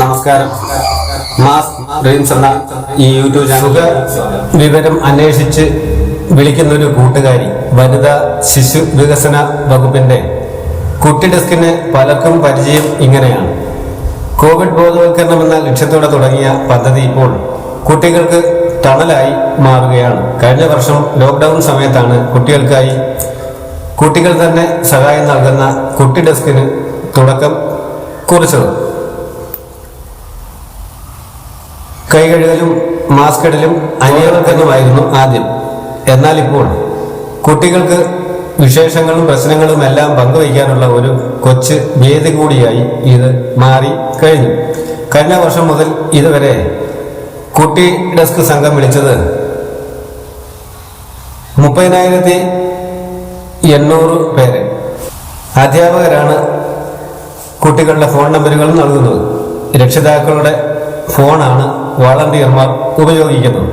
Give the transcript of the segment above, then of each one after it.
നമസ്കാരം. Mass dreams എന്ന ഈ യൂട്യൂബ് ചാനൽ വിവരം അന്വേഷിച്ച് വിളിക്കുന്ന ഒരു കൂട്ടുകാരി വനിതാ ശിശു വികസന വകുപ്പിന്റെ കുട്ടി ഡെസ്കിന് പലർക്കും പരിചയം ഇങ്ങനെയാണ്. കോവിഡ് ബോധവൽക്കരണം എന്ന ലക്ഷ്യത്തോടെ തുടങ്ങിയ പദ്ധതി ഇപ്പോൾ കുട്ടികൾക്ക് ടണലായി മാറുകയാണ്. കഴിഞ്ഞ വർഷം ലോക്ക്ഡൌൺ സമയത്താണ് കുട്ടികൾക്കായി കുട്ടികൾ തന്നെ സഹായം നൽകുന്ന കുട്ടി ഡെസ്കിന് തുടക്കം കുറിച്ചത്. കൈകഴുകലും മാസ്ക് ഇടലും അനിയന്ത്രിതമായിരുന്നു ആദ്യം? എന്നാൽ ഇപ്പോൾ കുട്ടികൾക്ക് വിശേഷങ്ങളും പ്രശ്നങ്ങളും എല്ലാം പങ്കുവയ്ക്കാനുള്ള ഒരു കൊച്ച് വേദി കൂടിയായി ഇത് മാറി കഴിഞ്ഞു. കഴിഞ്ഞ വർഷം മുതൽ ഇതുവരെ കുട്ടി ഡെസ്ക് സംഘം വിളിച്ചത് മുപ്പതിനായിരത്തി എണ്ണൂറ് പേര്. അധ്യാപകരാണ് കുട്ടികളുടെ ഫോൺ നമ്പറുകൾ നൽകുന്നത്. രക്ഷിതാക്കളുടെ ഫോണാണ് വളണ്ടിയർമാർ ഉപയോഗിക്കുന്നത്.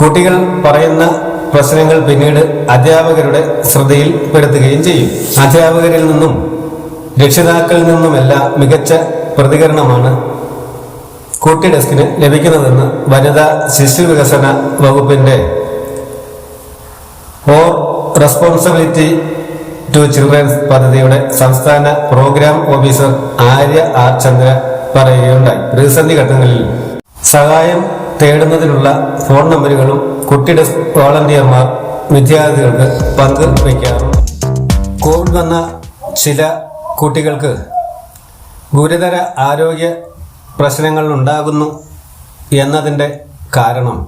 കുട്ടികൾ പറയുന്ന പ്രശ്നങ്ങൾ പിന്നീട് അധ്യാപകരുടെ ശ്രദ്ധയിൽപ്പെടുത്തുകയും ചെയ്യും. അധ്യാപകരിൽ നിന്നും രക്ഷിതാക്കളിൽ നിന്നുമെല്ലാം മികച്ച പ്രതികരണമാണ് കുട്ടി ഡെസ്കിന് ലഭിക്കുന്നതെന്ന് വനിതാ ശിശു വികസന വകുപ്പിന്റെ ഓർ റെസ്പോൺസിബിലിറ്റി ടു ചിൽഡ്രൻസ് പദ്ധതിയുടെ സംസ്ഥാന program officer Arya R Chandra പറയുകയുണ്ടായി. പ്രതിസന്ധി ഘട്ടങ്ങളിൽ സഹായം തേടുന്നതിനുള്ള ഫോൺ നമ്പറുകളും കുട്ടി ഡെസ്ക് വോളണ്ടിയർമാർ വിദ്യാർത്ഥികൾക്ക് പങ്കുവയ്ക്കാറുണ്ട് കോവിഡ് വന്ന ചില കുട്ടികൾക്ക് ഗുരുതര ആരോഗ്യ പ്രശ്നങ്ങൾ ഉണ്ടാകുന്നു എന്നതിന്റെ കാരണം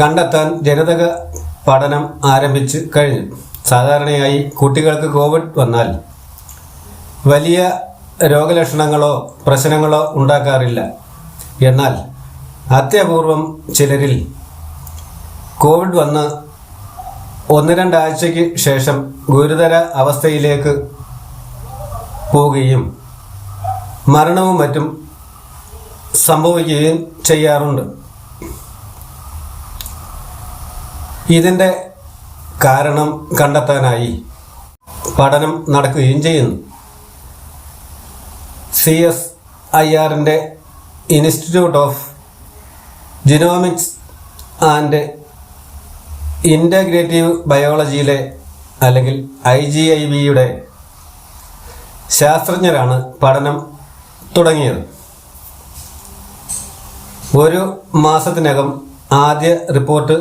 കണ്ടെത്താൻ ജനിതക പഠനം ആരംഭിച്ച് കഴിഞ്ഞു. സാധാരണയായി കുട്ടികൾക്ക് കോവിഡ് വന്നാൽ വലിയ രോഗലക്ഷണങ്ങളോ പ്രശ്നങ്ങളോ ഉണ്ടാക്കാറില്ല. എന്നാൽ അത്യപൂർവം ചിലരിൽ കോവിഡ് വന്ന് ഒന്ന് രണ്ടാഴ്ചയ്ക്ക് ശേഷം ഗുരുതര അവസ്ഥയിലേക്ക് പോവുകയും മരണവും മറ്റും സംഭവിക്കുകയും ചെയ്യാറുണ്ട്. ഇതിന്റെ കാരണം കണ്ടെത്താനായി പഠനം നടക്കുകയും ചെയ്യുന്നു. സി എസ് ഐ ആറിന്റെ institute of genomics and integrative ബയോളജിയിലെ അല്ലെങ്കിൽ ഐ ജി ഐ ബിയുടെ ശാസ്ത്രജ്ഞരാണ് പഠനം തുടങ്ങിയത്. ഒരു മാസത്തിനകം ആദ്യ റിപ്പോർട്ട്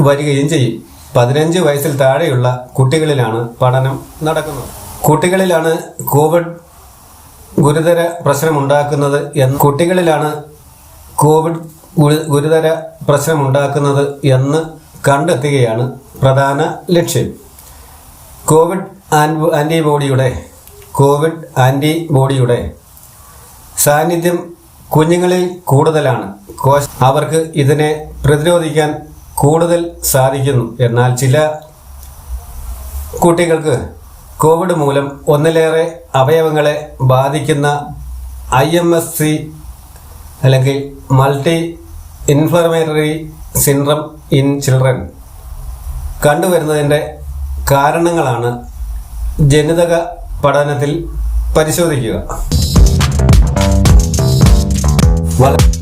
വരികയും ചെയ്യും. പതിനഞ്ച് വയസ്സിൽ താഴെയുള്ള കുട്ടികളിലാണ് പഠനം നടക്കുന്നത്. കുട്ടികളിലാണ് കോവിഡ് ഗുരുതര പ്രശ്നമുണ്ടാക്കുന്നത് എന്ന് കുട്ടികളിലാണ് കോവിഡ് ഗുരു- ഗുരുതര പ്രശ്നമുണ്ടാക്കുന്നത് എന്ന് കണ്ടെത്തുകയാണ് പ്രധാന ലക്ഷ്യം. കോവിഡ് ആന്റിബോഡിയുടെ കോവിഡ് ആന്റിബോഡിയുടെ സാന്നിധ്യം കുഞ്ഞുങ്ങളിൽ കൂടുതലാണ്. കോശ അവർക്ക് ഇതിനെ പ്രതിരോധിക്കാൻ കൂടുതൽ സാധിക്കുന്നു. എന്നാൽ ചില കുട്ടികൾക്ക് കോവിഡ് മൂലം ഒന്നിലേറെ അവയവങ്ങളെ ബാധിക്കുന്ന ഐ എം എസ് സി അല്ലെങ്കിൽ multi inflammatory syndrome in children കണ്ടുവരുന്നതിന്റെ കാരണങ്ങളാണ് ജനിതക പഠനത്തിൽ പരിശോധിക്കുക. വള-